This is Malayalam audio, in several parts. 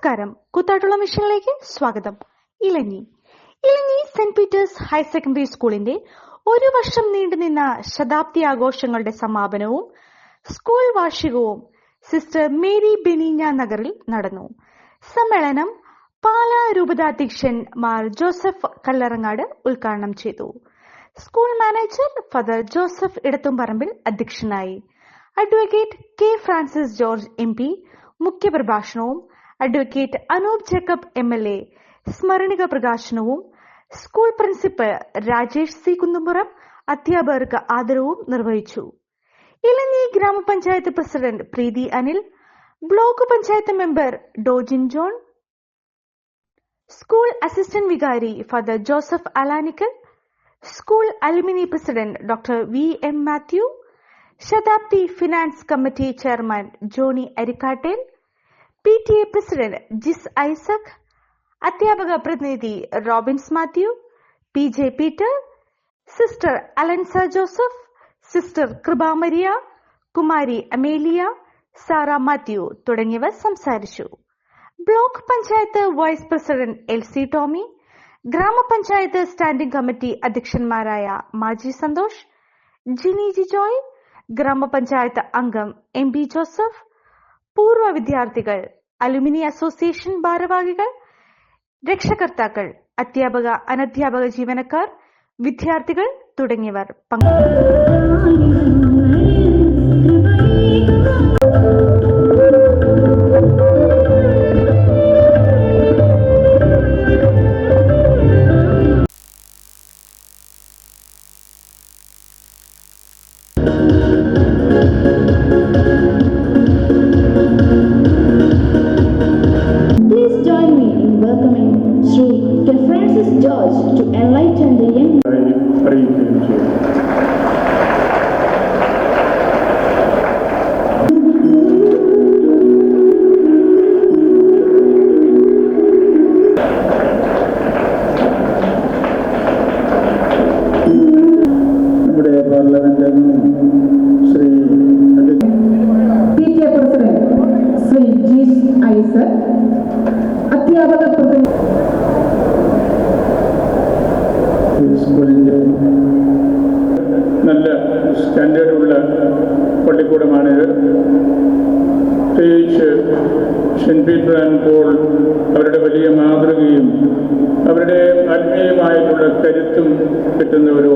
നമസ്കാരം. കൂത്താട്ടുള്ള മിഷനിലേക്ക് സ്വാഗതം. Elanji Elanji Saint Peter's higher secondary സ്കൂളിന്റെ ഒരു വർഷം നീണ്ടുനിന്ന ശതാബ്ദി ആഘോഷങ്ങളുടെ സമാപനവും സ്കൂൾ വാർഷികവും സിസ്റ്റർ മേരി ബെനീഞ്ഞ നഗറിൽ നടന്നു. സമ്മേളനം പാലാ രൂപതാധ്യക്ഷൻ മാർ ജോസഫ് കല്ലറങ്ങാട് ഉദ്ഘാടനം ചെയ്തു. School manager father Joseph Edathumparambil അധ്യക്ഷനായി. Advocate K Francis George M P മുഖ്യപ്രഭാഷണവും advocate Anoop Jacob M L A. സ്മരണിക പ്രകാശനവും school principal Rajesh C Kunnumpuram അധ്യാപകർക്ക് ആദരവും നിർവഹിച്ചു. ഇലഞ്ഞി ഗ്രാമപഞ്ചായത്ത് president Preethi Anil block panchayat member Dojin John school assistant വികാരി father Joseph Alanickal school alumni president doctor V M Mathew Shatabdi finance committee chairman Johny Arikkattel P T A president Jis Isaac അധ്യാപക പ്രതിനിധി Robins Mathew P J Peter sister Alensa Joseph sister Kripamaria Kumari Amelia Sara Mathew തുടങ്ങിയവർ സംസാരിച്ചു. Block panchayat vice president L C Tomy ഗ്രാമപഞ്ചായത്ത് സ്റ്റാൻഡിംഗ് കമ്മിറ്റി അധ്യക്ഷന്മാരായ മാജി സന്തോഷ് ജിനി ജിജോയ് ഗ്രാമപഞ്ചായത്ത് അംഗം എം ബി ജോസഫ് പൂർവ വിദ്യാർത്ഥികൾ അലുമിനി അസോസിയേഷൻ ഭാരവാഹികൾ രക്ഷകർത്താക്കൾ അധ്യാപക അനധ്യാപക ജീവനക്കാർ വിദ്യാർത്ഥികൾ തുടങ്ങിയവർ പങ്കെടുത്തു enlighten the young അറിയിക്കുകയും നമ്മുടെ parliament Shri P K president Shri Jis Isaac അധ്യാപക പ്രതിനിധി സ്കൂളിന്റെ നല്ല സ്റ്റാൻഡേർഡുള്ള പള്ളിക്കൂടമാണിത്. പ്രത്യേകിച്ച് സെന്റ് പീറ്റർ ആൻഡ് പോൾ അവരുടെ വലിയ മാതൃകയും അവരുടെ ആത്മീയമായിട്ടുള്ള കരുത്തും കിട്ടുന്ന ഒരു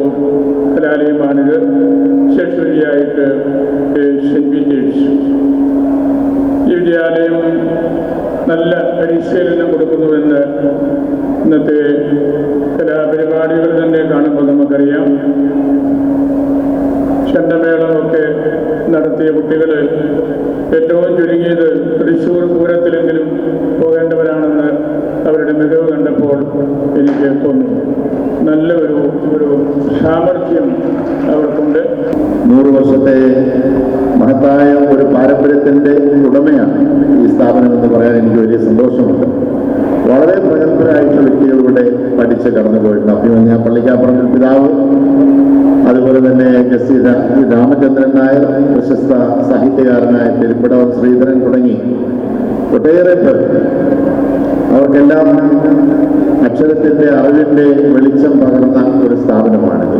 കലാലയമാണിത്. ശേഷരിയായിട്ട് സെന്റ് പീറ്റേഴ്സ്. ഈ വിദ്യാലയം നല്ല പരിശീലനം കൊടുക്കുന്നുവെന്ന് ഇന്നത്തെ കലാപരിപാടികൾ തന്നെ കാണുമ്പോൾ നമുക്കറിയാം. ചെണ്ടമേളമൊക്കെ നടത്തിയ കുട്ടികൾ ഏറ്റവും ചുരുങ്ങിയത് തൃശ്ശൂർ പൂരത്തിലെങ്കിലും പോകേണ്ടവരാണെന്ന് അവരുടെ മികവ് കണ്ടപ്പോൾ എനിക്ക് തോന്നി. നല്ലൊരു ഒരു ഒരു സാമർഥ്യം അവർക്കുണ്ട്. നൂറ് വർഷത്തെ മഹത്തായ ഒരു പാരമ്പര്യത്തിന്റെ ഉടമയാണ് ഈ സ്ഥാപനം എന്ന് പറയാൻ എനിക്ക് വലിയ സന്തോഷമുണ്ട്. വളരെ പ്രഗത്ഭരായിട്ടുള്ള വ്യക്തികളിലൂടെ പഠിച്ച് കടന്നുപോയിട്ടുണ്ട്. അഭിമന്യ പള്ളിക്കാപ്പുറത്തിൽ പിതാവ്. അതുപോലെ തന്നെ ജസ്റ്റിസ് രാമചന്ദ്രൻ നായർ പ്രശസ്ത സാഹിത്യകാരനായ പെരുപ്പിടവൻ ശ്രീധരൻ തുടങ്ങി. ഒട്ടേറെ പേർ. അവർക്കെല്ലാം അക്ഷരത്തിന്റെ അറിവിന്റെ വെളിച്ചം പകർന്ന ഒരു സ്ഥാപനമാണിത്.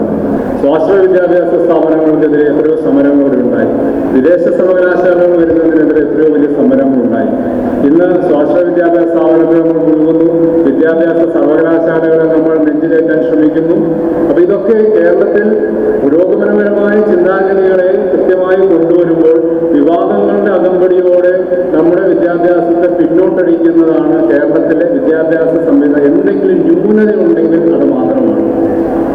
സ്വാശ്രയ വിദ്യാഭ്യാസ സ്ഥാപനങ്ങൾക്കെതിരെ എത്രയോ സമരങ്ങളുണ്ടായി വിദേശ സർവകലാശാലകൾ വരുന്നതിനെതിരെ എത്രയോ വലിയ സമരങ്ങളുണ്ടായി ഇന്ന് സ്വാശ്രയ വിദ്യാഭ്യാസ സ്ഥാപനത്തെ നമ്മൾ മുഴുകുന്നു. വിദ്യാഭ്യാസ സർവകലാശാലകളെ നമ്മൾ നെഞ്ചിലേറ്റാൻ ശ്രമിക്കുന്നു. അപ്പൊ ഇതൊക്കെ കേരളത്തിൽ പുരോഗമനപരമായ ചിന്താഗതികളെ കൃത്യമായി കൊണ്ടുവരുമ്പോൾ വിവാദങ്ങളുടെ അകമ്പടിയോടെ നമ്മുടെ വിദ്യാഭ്യാസത്തെ പിന്നോട്ടടിക്കുന്നതാണ് കേരളത്തിലെ വിദ്യാഭ്യാസ സംവിധാനം. എന്തെങ്കിലും ന്യൂനത ഉണ്ടെങ്കിൽ അത് മാത്രമാണ്.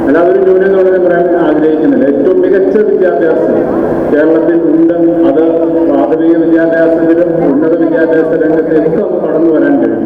അല്ലാതെ ഒരു ന്യൂനത ഉണ്ടെന്ന് പറയാൻ ആഗ്രഹിക്കുന്നില്ല. ഏറ്റവും മികച്ച വിദ്യാഭ്യാസം കേരളത്തിൽ ഉണ്ട് അത് പ്രാഥമിക വിദ്യാഭ്യാസത്തിലും ഉന്നത വിദ്യാഭ്യാസ രംഗത്തിലേക്ക് നമുക്ക് കടന്നു വരാൻ കഴിയും.